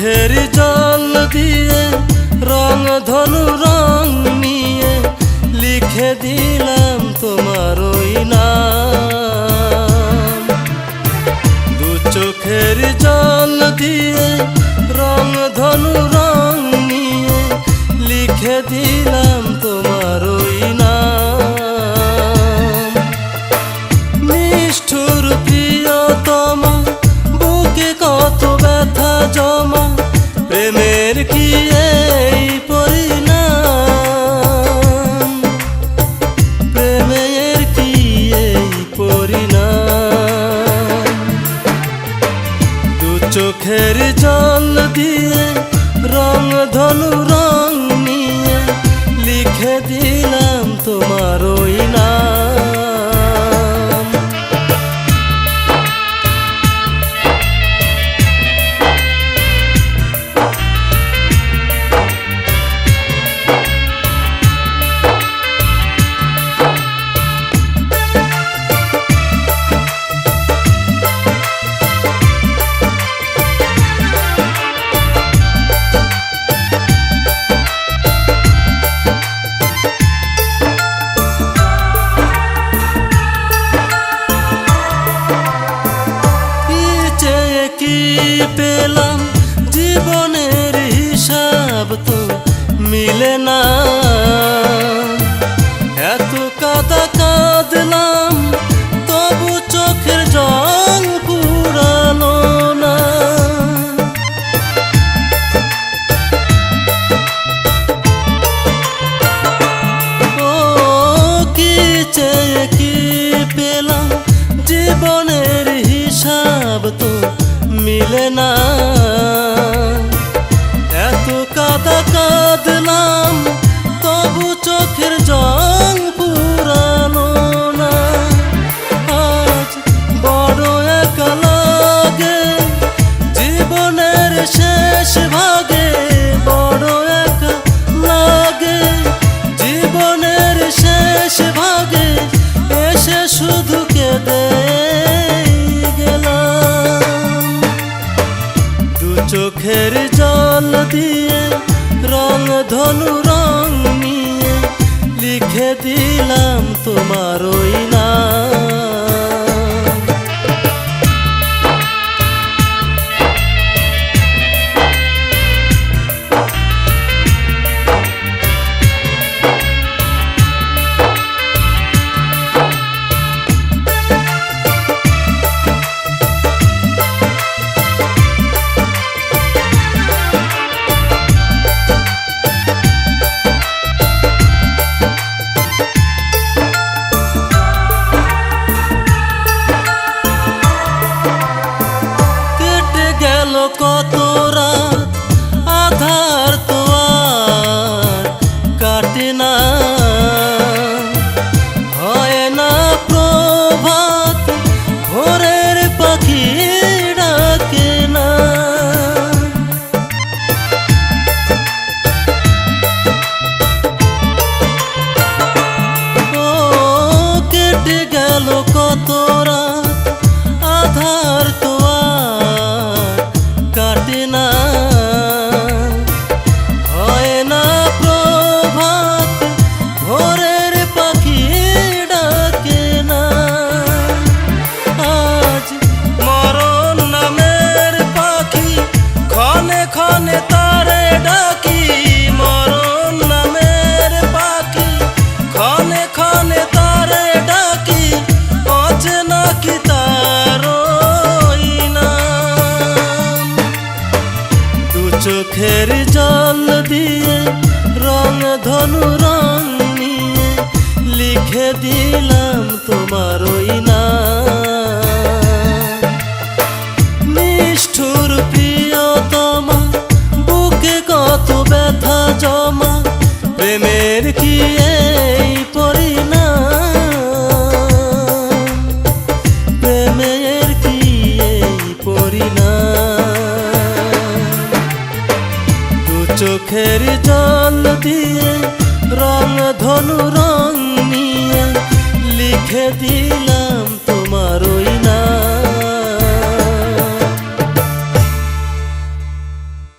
চোখের জল দিয়ে রং ধনু রং নিয়ে লিখে দিলাম তোমার ওই নাম। দু চোখের জল দিয়ে রং ধনু রং নিয়ে লিখে দিলাম তোমার ওই নাম। নিষ্ঠুর প্রিয়তমা, বুকে কত ব্যথা জমা কি পেলাম। জীবনের হিসাব তো মিলে না। এত কাদা কাঁদলাম, তবু চোখের জল কুড়ালো না। ও কি চেয়ে কি পেলাম? জীবনের হিসাব তো মিলে না। এত কাদা চোখের জল দিয়ে রং ধনু রং নিয়ে লিখে দিলাম তোমার ওই নাম। না। হয় না প্রভাত ভোরের পাখি ডাকে না। ও কেটে গেল কত চোখের জল দিয়ে রং ধনু রং প্রেমের কি এই পরিণাম? দু চোখের জল দিয়ে রং ধনু রং নিয়ে লিখে দিলাম